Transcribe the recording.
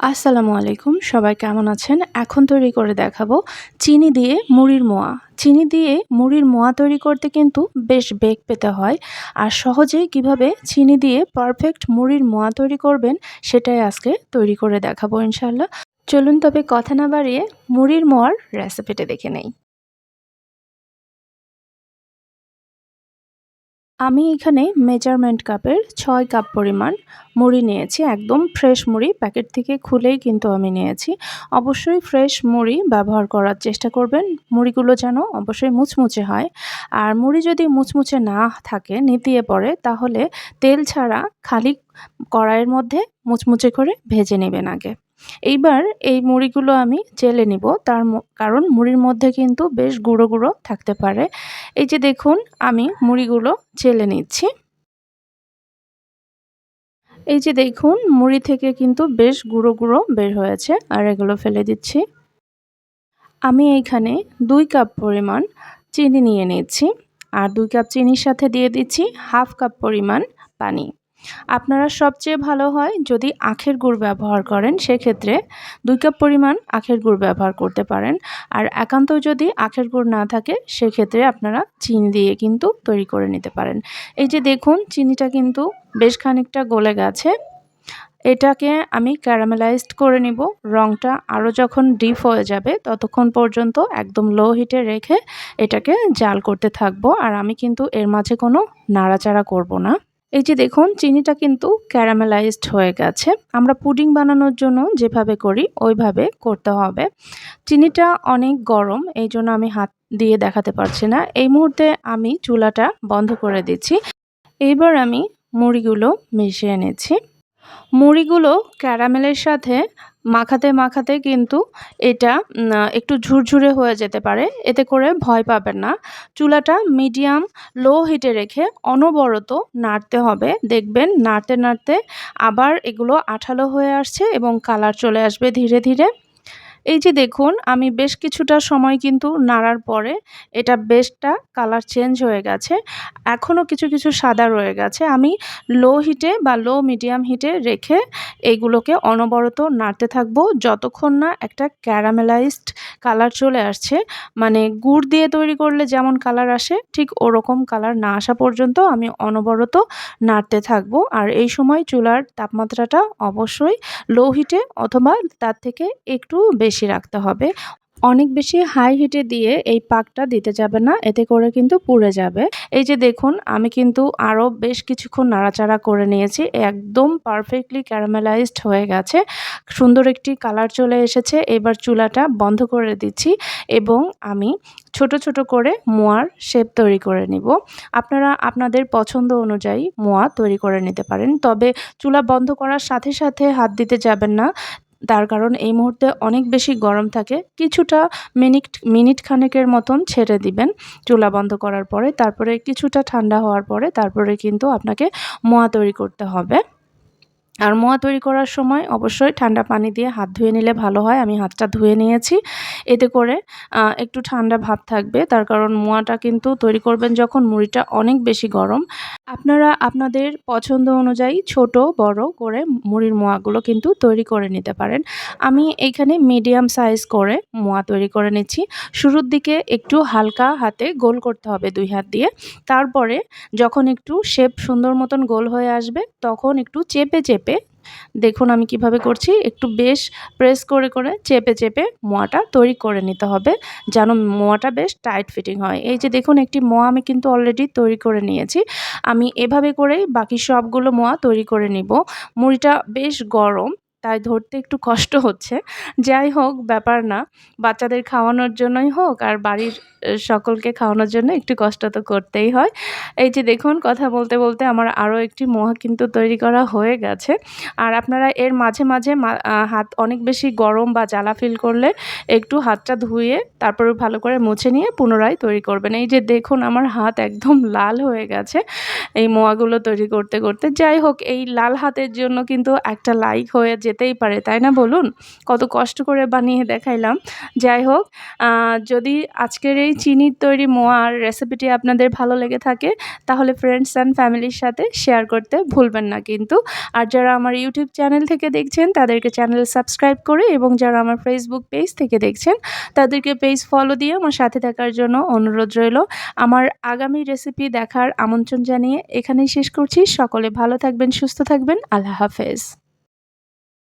আসসালামু আলাইকুম, সবাই কেমন আছেন? এখন তৈরি করে দেখাবো চিনি দিয়ে মুড়ির মোয়া। চিনি দিয়ে মুড়ির মোয়া তৈরি করতে কিন্তু বেশ বেগ পেতে হয় আর সহজেই কীভাবে চিনি দিয়ে পারফেক্ট মুড়ির মোয়া তৈরি করবেন সেটাই আজকে তৈরি করে দেখাবো ইনশাল্লাহ চলুন তবে কথা না বাড়িয়ে মুড়ির মোয়ার রেসিপিটা দেখে নেই। আমি এখানে মেজারমেন্ট কাপের ছয় কাপ পরিমাণ মুড়ি নিয়েছি, একদম ফ্রেশ মুড়ি প্যাকেট থেকে খুলেই কিন্তু আমি নিয়েছি। অবশ্যই ফ্রেশ মুড়ি ব্যবহার করার চেষ্টা করবেন, মুড়িগুলো যেন অবশ্যই মুচমুচে হয়। আর মুড়ি যদি মুচমুচে না থাকে, নিতিয়ে পড়ে, তাহলে তেল ছাড়া খালি কড়াইয়ের মধ্যে মুচমুচে করে ভেজে নেবেন আগে। এইবার এই মুড়িগুলো আমি চেলে নিব। তার কারণ মুড়ির মধ্যে কিন্তু বেশ গুঁড়ো গুঁড়ো থাকতে পারে। এই যে দেখুন, আমি মুড়িগুলো চেলে নিচ্ছি। এই যে দেখুন, মুড়ি থেকে কিন্তু বেশ গুঁড়ো গুঁড়ো বের হয়েছে, আর এগুলো ফেলে দিচ্ছি। আমি এইখানে দুই কাপ পরিমাণ চিনি নিয়ে নিচ্ছি, আর দুই কাপ চিনির সাথে দিয়ে দিচ্ছি হাফ কাপ পরিমাণ পানি। আপনারা সবচেয়ে ভালো হয় যদি আখের গুড় ব্যবহার করেন, সেক্ষেত্রে দুই কাপ পরিমাণ আখের গুড় ব্যবহার করতে পারেন। আর একান্ত যদি আখের গুড় না থাকে, সেক্ষেত্রে আপনারা চিনি দিয়ে কিন্তু তৈরি করে নিতে পারেন। এই যে দেখুন, চিনিটা কিন্তু বেশ খানিকটা গলে গেছে। এটাকে আমি ক্যারামেলাইজড করে নিব। রংটা আরও যখন ডিপ হয়ে যাবে, ততক্ষণ পর্যন্ত একদম লো হিটে রেখে এটাকে জাল করতে থাকব। আর আমি কিন্তু এর মাঝে কোনো নাড়াচাড়া করব না। এই যে দেখুন, চিনিটা কিন্তু ক্যারামেলাইজড হয়ে গেছে। আমরা পুডিং বানানোর জন্য যেভাবে করি, ওইভাবে করতে হবে। চিনিটা অনেক গরম, এই জন্য আমি হাত দিয়ে দেখাতে পারছি না। এই মুহূর্তে আমি চুলাটা বন্ধ করে দিচ্ছি। এইবার আমি মুড়িগুলো মিশিয়ে এনেছি মুড়িগুলো ক্যারামেলের সাথে মাখাতে মাখাতে কিন্তু এটা একটু ঝুরঝুরে হয়ে যেতে পারে। এতে করে ভয় পাবেন না। চুলাটা মিডিয়াম, লো হিটে রেখে অনবরত নাড়তে হবে। দেখবেন নাড়তে নাড়তে আবার এগুলো আঠালো হয়ে আসছে এবং কালার চলে আসবে ধীরে ধীরে। এই যে দেখুন, আমি বেশ কিছুটা সময় কিন্তু নাড়ার পরে এটা বেশটা কালার চেঞ্জ হয়ে গেছে। এখনও কিছু কিছু সাদা রয়ে গেছে। আমি লো হিটে বা লো মিডিয়াম হিটে রেখে এইগুলোকে অনবরত নাড়তে থাকব। যতক্ষণ না একটা ক্যারামেলাইজড কালার চলে আসছে মানে গুড় দিয়ে তৈরি করলে যেমন কালার আসে, ঠিক ওরকম কালার না আসা পর্যন্ত আমি অনবরত নাড়তে থাকব। আর এই সময় চুলার তাপমাত্রাটা অবশ্যই লো হিটে অথবা তার থেকে একটু বেশি রাখতে হবে। অনেক বেশি হাই হিটে দিয়ে এই পাকটা দিতে যাবে না, এতে করে কিন্তু পুড়ে যাবে। এই যে দেখুন, আমি কিন্তু আরও বেশ কিছুক্ষণ নাড়াচাড়া করে নিয়েছি, একদম পারফেক্টলি ক্যারামেলাইজড হয়ে গেছে। সুন্দর একটি কালার চলে এসেছে, এবার চুলাটা বন্ধ করে দিচ্ছি এবং আমি ছোট ছোট করে মোয়ার শেপ তৈরি করে নিব। আপনারা আপনাদের পছন্দ অনুযায়ী মোয়া তৈরি করে নিতে পারেন, তবে চুলা বন্ধ করার সাথে সাথে হাত দিতে যাবেন না। তার কারণ এই মুহূর্তে অনেক বেশি গরম থাকে। কিছুটা মিনিট মিনিট খানেকের মতন ছেড়ে দিবেন চুলা বন্ধ করার পরে। তারপরে কিছুটা ঠান্ডা হওয়ার পরে তারপরে কিন্তু আপনাকে মোয়া তৈরি করতে হবে। আর মোয়া তৈরি করার সময় অবশ্যই ঠান্ডা পানি দিয়ে হাত ধুয়ে নিলে ভালো হয়। আমি হাতটা ধুয়ে নিয়েছি। এতে করে একটু ঠান্ডা ভাব থাকবে। তার কারণ মোয়াটা কিন্তু তৈরি করবেন যখন মুড়িটা অনেক বেশি গরম। আপনারা আপনাদের পছন্দ অনুযায়ী ছোট, বড় করে মুড়ির মোয়াগুলো কিন্তু তৈরি করে নিতে পারেন। আমি এইখানে মিডিয়াম সাইজ করে মোয়া তৈরি করে নিচ্ছি। শুরুর দিকে একটু হালকা হাতে গোল করতে হবে দুই হাত দিয়ে। তারপরে যখন একটু শেপ সুন্দর মতন গোল হয়ে আসবে, তখন একটু চেপে চেপে দেখুন আমি কীভাবে করছি। একটু বেশ প্রেস করে করে চেপে চেপে মোয়াটা তৈরি করে নিতে হবে যেন মোয়াটা বেশ টাইট ফিটিং হয়। এই যে দেখুন একটি মোয়া আমি কিন্তু অলরেডি তৈরি করে নিয়েছি। আমি এভাবে করেই বাকি সবগুলো মোয়া তৈরি করে নিব। মুড়িটা বেশ গরম তাই ধরতে একটু কষ্ট হচ্ছে। যাই হোক, ব্যাপার না। বাচ্চাদের খাওয়ানোর জন্যই হোক আর বাড়ির সকলকে খাওয়ানোর জন্য একটু কষ্ট তো করতেই হয়। এই যে দেখুন, কথা বলতে বলতে আমার আরও একটি মোয়া কিন্তু তৈরি করা হয়ে গেছে। আর আপনারা এর মাঝে মাঝে হাত অনেক বেশি গরম বা জ্বালা ফিল করলে একটু হাতটা ধুয়ে তারপরে ভালো করে মুছে নিয়ে পুনরায় তৈরি করবেন। এই যে দেখুন, আমার হাত একদম লাল হয়ে গেছে এই মোয়াগুলো তৈরি করতে করতে। যাই হোক, এই লাল হাতের জন্য কিন্তু একটা লাইক হয়ে যেতেই পারে, তাই না? বলুন, কত কষ্ট করে বানিয়ে দেখাইলাম। যাই হোক যদি আজকের এই চিনির তৈরি মোয়ার রেসিপিটি আপনাদের ভালো লেগে থাকে, তাহলে ফ্রেন্ডস অ্যান্ড ফ্যামিলির সাথে শেয়ার করতে ভুলবেন না কিন্তু। আর যারা আমার ইউটিউব চ্যানেল থেকে দেখছেন, তাদেরকে চ্যানেল সাবস্ক্রাইব করে এবং যারা আমার ফেসবুক পেজ থেকে দেখছেন, তাদেরকে পেজ ফলো দিয়ে আমার সাথে থাকার জন্য অনুরোধ রইল। আমার আগামী রেসিপি দেখার আমন্ত্রণ জানিয়ে এখানেই শেষ করছি। সকলে ভালো থাকবেন, সুস্থ থাকবেন। আল্লাহ হাফেজ।